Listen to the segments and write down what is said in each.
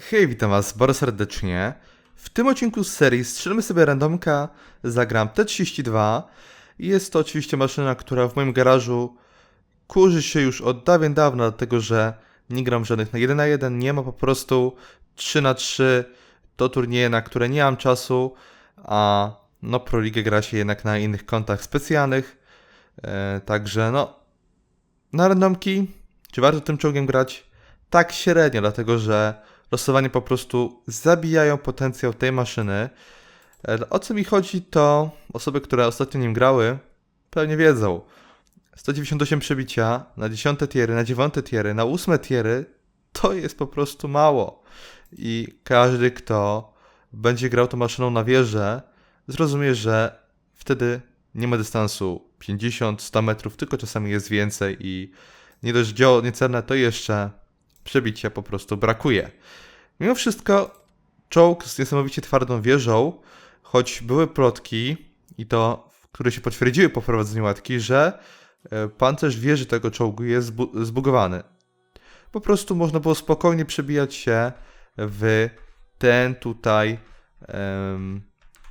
Hej, witam was bardzo serdecznie. W tym odcinku z serii strzelmy sobie randomka, zagram T32. Jest to oczywiście maszyna, która w moim garażu kurzy się już od dawien dawna, dlatego że nie gram żadnych na 1 na 1, nie ma po prostu 3 na 3 to turnieje, na które nie mam czasu, a no Pro League gra się jednak na innych kontach specjalnych. E, także no, na randomki, czy warto tym czołgiem grać? Tak średnio, dlatego że losowanie po prostu zabijają potencjał tej maszyny. E, O co mi chodzi, to osoby, które ostatnio nim grały, pewnie wiedzą. 198 przebicia na 10 tiery, na 9 tiery, na 8 tiery to jest po prostu mało. I każdy, kto będzie grał tą maszyną na wieżę, zrozumie, że wtedy nie ma dystansu 50-100 metrów, tylko czasami jest więcej i nie dość dzieło niecenne, to jeszcze przebicia po prostu brakuje. Mimo wszystko czołg z niesamowicie twardą wieżą, choć były plotki i to, które się potwierdziły po prowadzeniu łatki, że e, pancerz wieży tego czołgu jest zbu- zbugowany. Po prostu można było spokojnie przebijać się w ten tutaj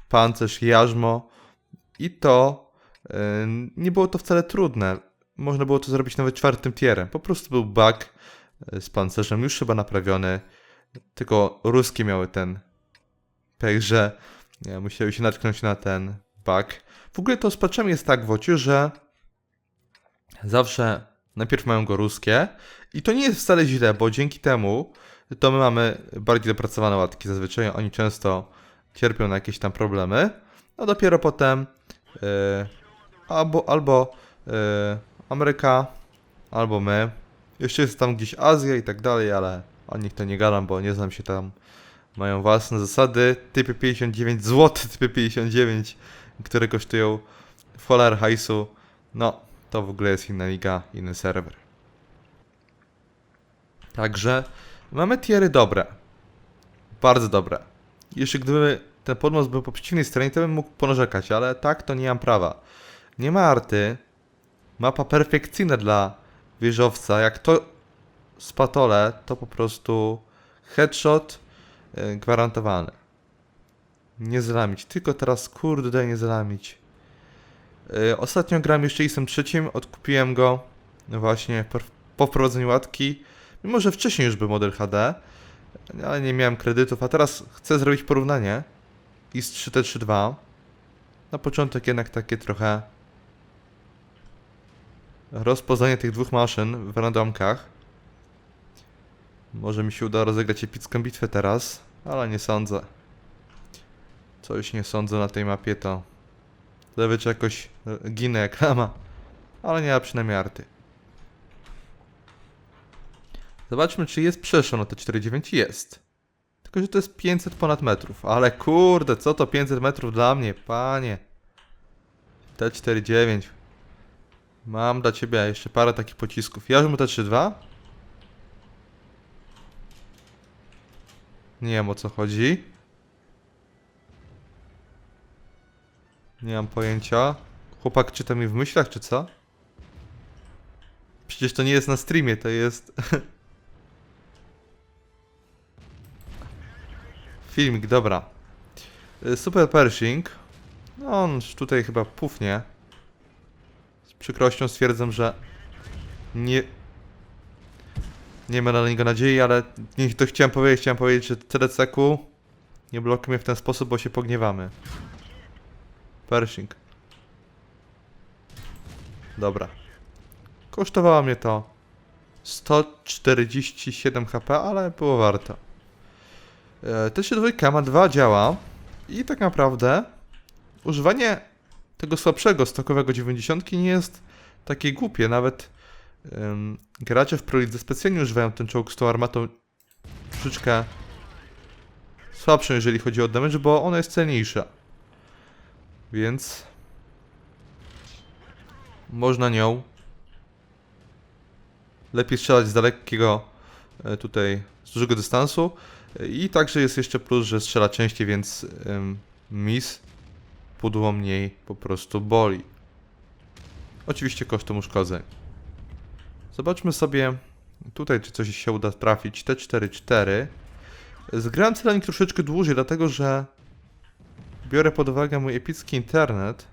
pancerz jarzmo i to em, nie było to wcale trudne. Można było to zrobić nawet czwartym tierem. Po prostu był bug e, z pancerzem już chyba naprawiony. Tylko ruskie miały ten pech, że musiały się natknąć na ten bug. W ogóle to z patchem jest tak w ocie, że zawsze najpierw mają go ruskie i to nie jest wcale źle, bo dzięki temu to my mamy bardziej dopracowane łatki zazwyczaj. Oni często cierpią na jakieś tam problemy, a dopiero potem yy, albo, albo yy, Ameryka, albo my. Jeszcze jest tam gdzieś Azja i tak dalej, ale o nich to nie gadam, bo nie znam się tam. Mają własne zasady. Typy 59 zł, typy 59, które kosztują w choler hajsu. No, to w ogóle jest inna liga, inny serwer. Także mamy tiery dobre. Bardzo dobre. Jeszcze gdyby ten podmos był po przeciwnej stronie, to bym mógł ponarzekać, ale tak to nie mam prawa. Nie ma arty. Mapa perfekcyjna dla wieżowca. Jak to spatole, to po prostu headshot yy, gwarantowany. Nie zlamić. Tylko teraz, kurde, nie zlamić. Yy, ostatnio gram jeszcze isem trzecim. Odkupiłem go właśnie po, po wprowadzeniu łatki. Mimo, że wcześniej już był model HD, ale nie miałem kredytów, a teraz chcę zrobić porównanie. IS 3T32. Na początek jednak takie trochę rozpoznanie tych dwóch maszyn w randomkach. Może mi się uda rozegrać epicką bitwę teraz, ale nie sądzę. Coś nie sądzę na tej mapie to... Zazwyczaj jakoś e, ginę jak lama, ale nie ma przynajmniej arty. Zobaczmy, czy jest przeszło na te 4,9. Jest. Tylko, że to jest 500 ponad metrów. Ale kurde, co to 500 metrów dla mnie, panie. T4,9. Mam dla ciebie jeszcze parę takich pocisków. Ja mu T3,2. Nie wiem o co chodzi. Nie mam pojęcia. Chłopak czyta mi w myślach, czy co? Przecież to nie jest na streamie, to jest... Filmik, dobra. Y, Super Pershing. No on tutaj chyba pufnie. Przykrością stwierdzam, że nie... Nie ma na niego nadziei, ale nie to chciałem powiedzieć, chciałem powiedzieć, że TDC-ku nie blokuj mnie w ten sposób, bo się pogniewamy. Pershing. Dobra. Kosztowało mnie to 147 HP, ale było warto. E, T32 ma dwa działa i tak naprawdę używanie tego słabszego stokowego 90 nie jest takie głupie. Nawet gracze w Pro Lidze specjalnie używają ten czołg z tą armatą troszeczkę słabszą, jeżeli chodzi o damage, bo ona jest cenniejsza. Więc można nią lepiej strzelać z dalekiego e, tutaj z dużego dystansu i także jest jeszcze plus, że strzela częściej, więc ym, mis pudło mniej po prostu boli. Oczywiście kosztem uszkodzeń. Zobaczmy sobie tutaj, czy coś się uda trafić. T4-4. Zgrałem celownik troszeczkę dłużej, dlatego że biorę pod uwagę mój epicki internet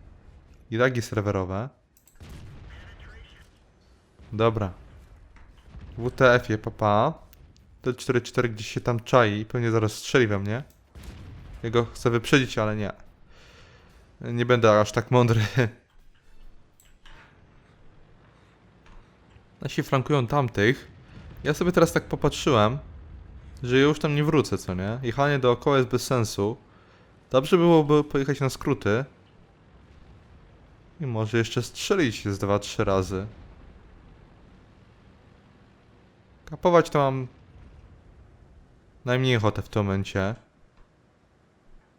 i lagi serwerowe. Dobra. WTF-ie, papa. T44 gdzieś się tam czai i pewnie zaraz strzeli we mnie. Jego chcę wyprzedzić, ale nie. Nie będę aż tak mądry. Nasi flankują tamtych. Ja sobie teraz tak popatrzyłem, że już tam nie wrócę, co nie? Jechanie dookoła jest bez sensu. Dobrze byłoby pojechać na skróty. I może jeszcze strzelić z 2-3 razy. Kapować to mam najmniej ochotę w tym momencie.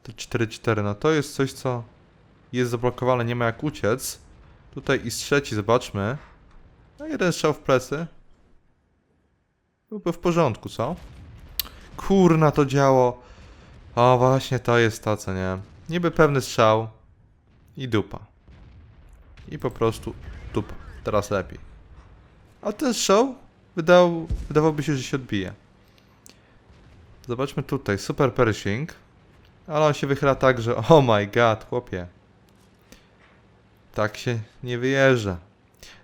To 4-4, no to jest coś, co jest zablokowane, nie ma jak uciec. Tutaj i trzeci, zobaczmy. No jeden strzał w plecy. Byłby w porządku, co? Kurna, to działo. O, właśnie to jest to, co nie. Niby pewny strzał. I dupa. I po prostu dupa. Teraz lepiej. A ten strzał wydał, wydawałoby się, że się odbije. Zobaczmy tutaj. Super Pershing. Ale on się wychyla tak, że oh my god, chłopie. Tak się nie wyjeżdża.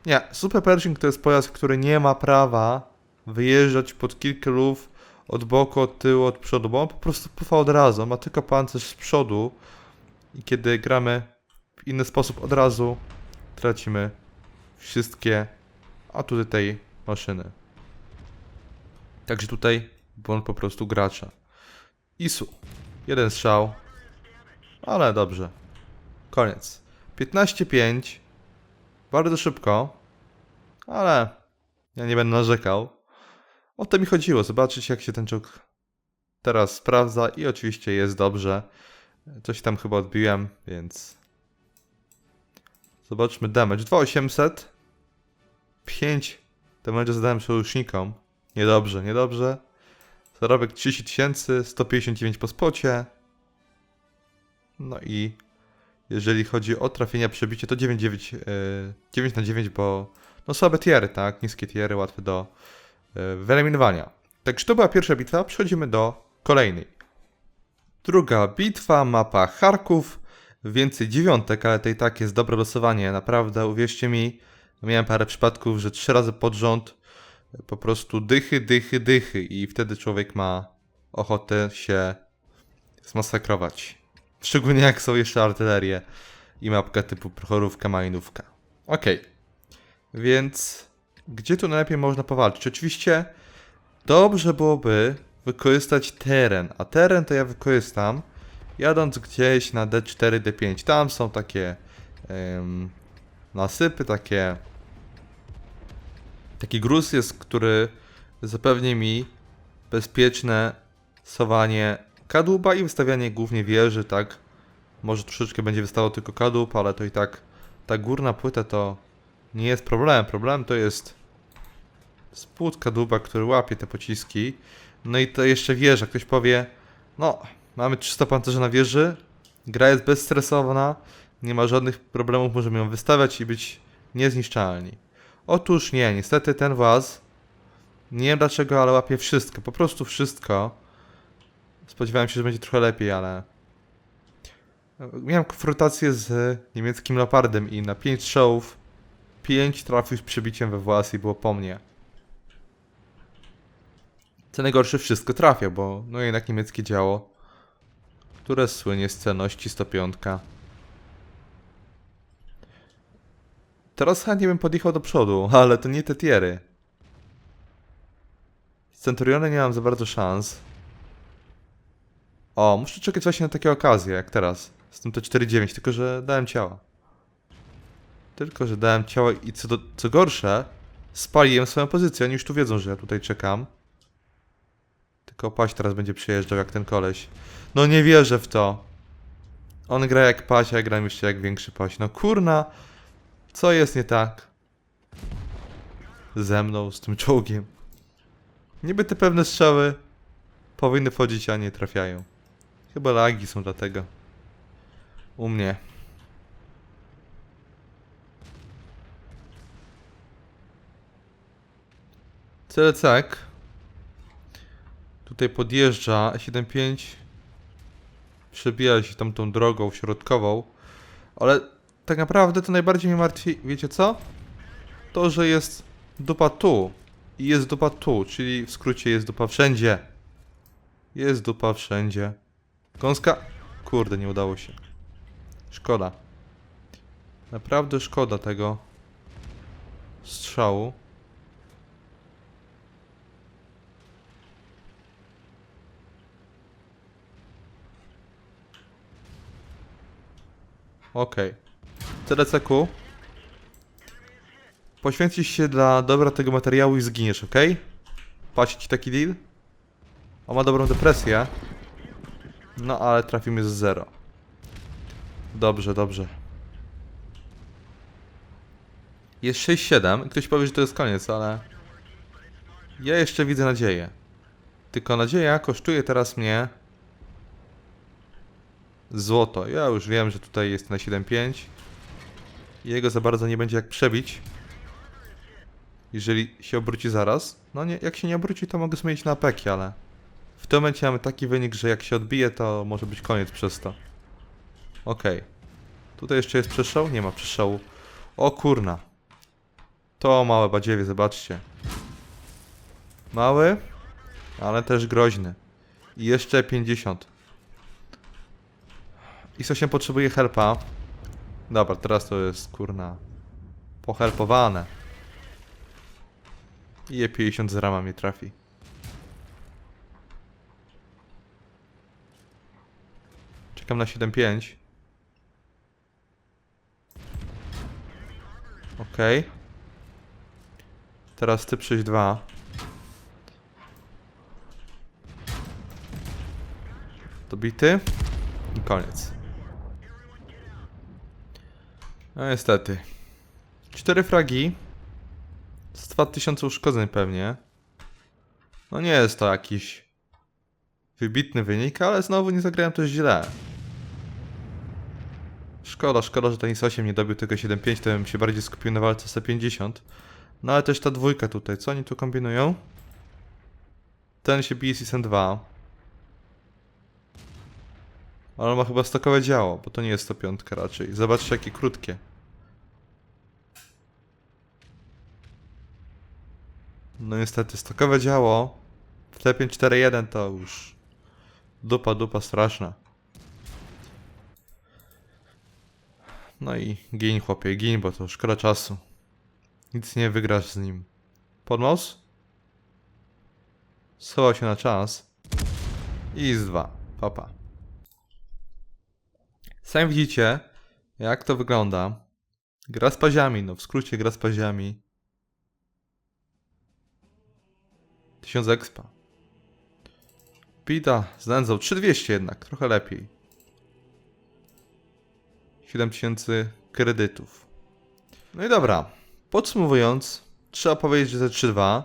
Nie, Super Pershing to jest pojazd, który nie ma prawa wyjeżdżać pod kilka luf od boku, od tyłu, od przodu, bo on po prostu pływa od razu. Ma tylko pancerz z przodu i kiedy gramy w inny sposób od razu tracimy wszystkie atuty tej maszyny. Także tutaj błąd po prostu gracza. Isu. Jeden strzał. Ale dobrze. Koniec. 15-5. Bardzo szybko. Ale ja nie będę narzekał. O to mi chodziło. Zobaczyć jak się ten czołg teraz sprawdza i oczywiście jest dobrze. Coś tam chyba odbiłem, więc... Zobaczmy damage. 2800. 5 damage zadałem sojusznikom. Niedobrze, niedobrze. Zarobek 30 tysięcy, 159 po spocie. No i jeżeli chodzi o trafienia przebicie, to 9, 9, yy, 9 na 9, bo no słabe tiery, tak? Niskie tiery, łatwe do yy, wyeliminowania. Także to była pierwsza bitwa, przechodzimy do kolejnej. Druga bitwa, mapa Charków. Więcej dziewiątek, ale to i tak jest dobre losowanie. Naprawdę, uwierzcie mi, miałem parę przypadków, że trzy razy pod rząd po prostu dychy, dychy, dychy i wtedy człowiek ma ochotę się zmasakrować. Szczególnie jak są jeszcze artylerie i mapka typu prochorówka, majnówka. Okej. Więc gdzie tu najlepiej można powalczyć? Oczywiście dobrze byłoby wykorzystać teren, a teren to ja wykorzystam jadąc gdzieś na D4, D5. Tam są takie em, nasypy, takie taki gruz jest, który zapewni mi bezpieczne sowanie kadłuba i wystawianie głównie wieży, tak? Może troszeczkę będzie wystało tylko kadłub, ale to i tak ta górna płyta to nie jest problem. Problem to jest spód kadłuba, który łapie te pociski. No i to jeszcze wieża. Ktoś powie, no, mamy 300 pancerzy na wieży, gra jest bezstresowna, nie ma żadnych problemów, możemy ją wystawiać i być niezniszczalni. Otóż nie, niestety ten właz, nie wiem dlaczego, ale łapie wszystko, po prostu wszystko. Spodziewałem się, że będzie trochę lepiej, ale... Miałem konfrontację z niemieckim Leopardem i na 5 strzałów 5 trafił z przebiciem we włas i było po mnie. Co najgorsze, wszystko trafia, bo no jednak niemieckie działo, które słynie z cenności 105. Teraz chętnie bym podjechał do przodu, ale to nie te tiery. Z Centurionem nie mam za bardzo szans. O, muszę czekać właśnie na takie okazje, jak teraz. Z tym T49, tylko że dałem ciała. Tylko, że dałem ciała i co, do, co gorsze, spaliłem swoją pozycję. Oni już tu wiedzą, że ja tutaj czekam. Tylko paść teraz będzie przyjeżdżał jak ten koleś. No nie wierzę w to. On gra jak paś, a ja gram jeszcze jak większy paś. No kurna. Co jest nie tak? Ze mną, z tym czołgiem. Niby te pewne strzały powinny wchodzić, a nie trafiają. Chyba lagi są dlatego. U mnie. Celecek. Tu tutaj podjeżdża 7.5 przebija się tam tą drogą środkową, ale tak naprawdę to najbardziej mnie martwi, wiecie co? To, że jest dupa tu i jest dupa tu, czyli w skrócie jest dupa wszędzie. Jest dupa wszędzie. Gąska? Kurde, nie udało się. Szkoda. Naprawdę szkoda tego strzału. Okej. CDCQ. Poświęcisz się dla dobra tego materiału i zginiesz, ok? Paść ci taki deal? On ma dobrą depresję. No ale trafimy z zero. Dobrze, dobrze. Jest 6-7. Ktoś powie, że to jest koniec, ale... Ja jeszcze widzę nadzieję. Tylko nadzieja kosztuje teraz mnie... Złoto. Ja już wiem, że tutaj jest na 7.5. Jego za bardzo nie będzie jak przebić. Jeżeli się obróci zaraz. No nie, jak się nie obróci, to mogę zmienić na apeki, ale... W tym momencie mamy taki wynik, że jak się odbije, to może być koniec przez to. Okej. Tutaj jeszcze jest przestrzał? Nie ma przestrzału. O kurna. To małe badziewie, zobaczcie. Mały, ale też groźny. I jeszcze 50. X8 potrzebuje helpa. Dobra, teraz to jest kurna. Pohelpowane. I je 50 z rama mnie trafi. Czekam na 7.5. Okej. Teraz ty 6.2. Dobity. I koniec. No niestety. Cztery fragi. Z 2000 uszkodzeń pewnie. No nie jest to jakiś wybitny wynik, ale znowu nie zagrałem też źle. Szkoda, szkoda, że ten IS-8 nie dobił tego 7.5, to bym się bardziej skupił na walce z 50 No ale też ta dwójka tutaj, co oni tu kombinują? Ten się bije z IS-2. Ale on ma chyba stokowe działo, bo to nie jest 105 raczej. Zobaczcie jakie krótkie. No niestety, stokowe działo w T541 to już dupa, dupa straszna. No i gin chłopie, gin, bo to szkoda czasu. Nic nie wygrasz z nim. Podmouse? Schował się na czas. I z dwa. Papa. Sami widzicie, jak to wygląda. Gra z paziami, no w skrócie gra z paziami. 1000 expa. Pita z nędzą 3200 jednak, trochę lepiej. 7000 kredytów. No i dobra, podsumowując, trzeba powiedzieć, że te 3-2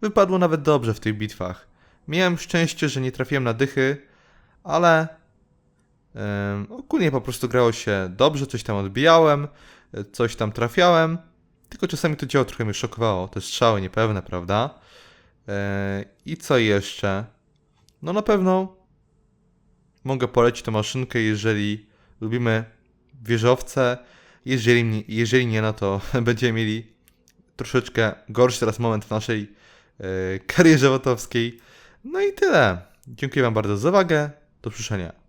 wypadło nawet dobrze w tych bitwach. Miałem szczęście, że nie trafiłem na dychy, ale em, ogólnie po prostu grało się dobrze, coś tam odbijałem, coś tam trafiałem, tylko czasami to dzieło trochę mnie szokowało, te strzały niepewne, prawda? E, I co jeszcze? No na pewno mogę polecić tę maszynkę, jeżeli lubimy wieżowce. Jeżeli, jeżeli nie, no to będziemy mieli troszeczkę gorszy teraz moment w naszej e, karierze wotowskiej. No i tyle. Dziękuję Wam bardzo za uwagę. Do usłyszenia.